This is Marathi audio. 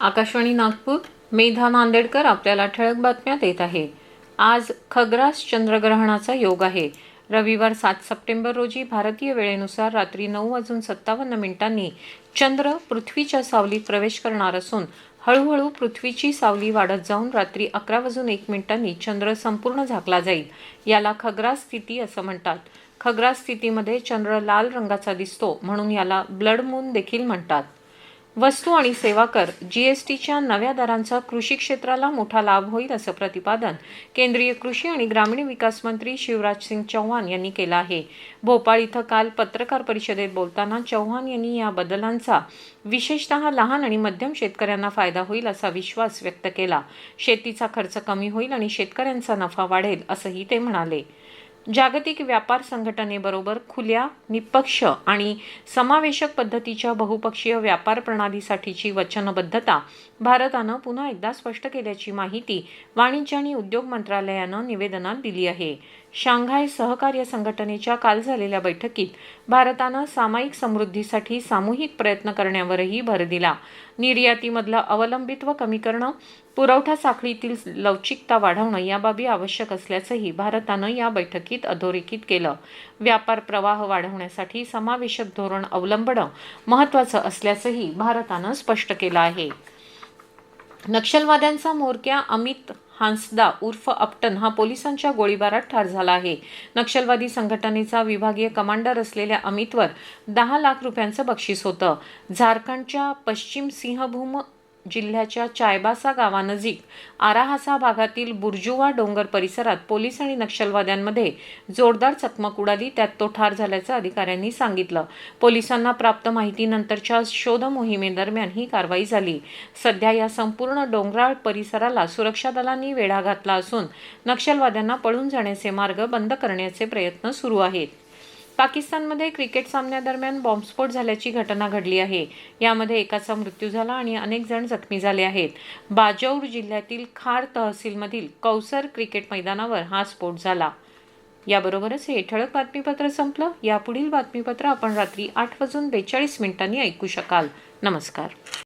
आकाशवाणी नागपूर मेधा नांदेडकर आपल्याला ठळक बातम्या देत आहे. आज खग्रास चंद्रग्रहणाचा योग आहे. रविवार सात सप्टेंबर रोजी भारतीय वेळेनुसार रात्री नऊ वाजून सत्तावन्न मिनिटांनी चंद्र पृथ्वीच्या सावलीत प्रवेश करणार असून हळूहळू पृथ्वीची सावली वाढत जाऊन रात्री अकरा वाजून एक मिनिटांनी चंद्र संपूर्ण झाकला जाईल. याला खग्रास स्थिती असं म्हणतात. खग्रास स्थितीमध्ये चंद्र लाल रंगाचा दिसतो म्हणून याला ब्लड मून देखील म्हणतात. वस्तू आणि सेवा कर. जीएसटीच्या नव्या दरांचा कृषी क्षेत्राला मोठा लाभ होईल असं प्रतिपादन केंद्रीय कृषी आणि ग्रामीण विकास मंत्री शिवराज सिंग चौहान यांनी केलं आहे. भोपाळ इथं काल पत्रकार परिषदेत बोलताना चौहान यांनी या बदलांचा विशेषतः लहान आणि मध्यम शेतकऱ्यांना फायदा होईल असा विश्वास व्यक्त केला. शेतीचा खर्च कमी होईल आणि शेतकऱ्यांचा नफा वाढेल असंही ते म्हणाले. जागतिक व्यापार संघटनेबरोबर खुल्या निपक्ष आणि समावेशक पद्धतीच्या बहुपक्षीय व्यापार प्रणालीसाठीची वचनबद्धता भारतानं पुन्हा एकदा स्पष्ट केल्याची माहिती वाणिज्य आणि उद्योग मंत्रालयानं निवेदनात दिली आहे. शांघाय सहकार्य संघटनेच्या काल झालेल्या बैठकीत भारतानं सामायिक समृद्धीसाठी सामूहिक प्रयत्न करण्यावरही भर दिला. निर्यातीमधलं अवलंबित्व कमी करणं पुरवठा साखळीतील लवचिकता वाढवणं या बाबी आवश्यक असल्याचंही भारतानं या बैठकीत अधोरेखित केलं. व्यापार प्रवाह वाढवण्यासाठी समावेशक धोरण अवलंबणं महत्त्वाचं असल्याचंही भारतानं स्पष्ट केलं आहे. नक्षलवाद्यांचा म्होरक्या अमित हांसदा उर्फ अपटन हा पोलिसांच्या गोळीबारात ठार झाला आहे. नक्षलवादी संघटनेचा विभागीय कमांडर असलेल्या अमितवर दहा लाख रुपयांचं बक्षीस होतं. झारखंडच्या पश्चिम सिंहभूम जिल्ह्याच्या चायबासा गावानजीक आराहासा भागातील बुर्जुवा डोंगर परिसरात पोलीस आणि नक्षलवाद्यांमध्ये जोरदार चकमक उडाली. त्यात तो ठार झाल्याचं अधिकाऱ्यांनी सांगितलं. पोलिसांना प्राप्त माहितीनंतरच्या शोध मोहिमेदरम्यान ही कारवाई झाली. सध्या या संपूर्ण डोंगराळ परिसराला सुरक्षा दलांनी वेढा घातला असून नक्षलवाद्यांना पळून जाण्याचे मार्ग बंद करण्याचे प्रयत्न सुरू आहेत. पाकिस्तानमध्ये क्रिकेट सामन्यादरम्यान बॉम्बस्फोट झाल्याची घटना घडली आहे. यामध्ये एकाचा मृत्यू झाला आणि अनेक जण जखमी झाले आहेत. बाजौर जिल्ह्यातील खार तहसीलमधील कौसर क्रिकेट मैदानावर हा स्फोट झाला. याबरोबरच हे ठळक बातमीपत्र संपलं. यापुढील बातमीपत्र आपण रात्री आठ वाजून बेचाळीस मिनिटांनी ऐकू शकाल. नमस्कार.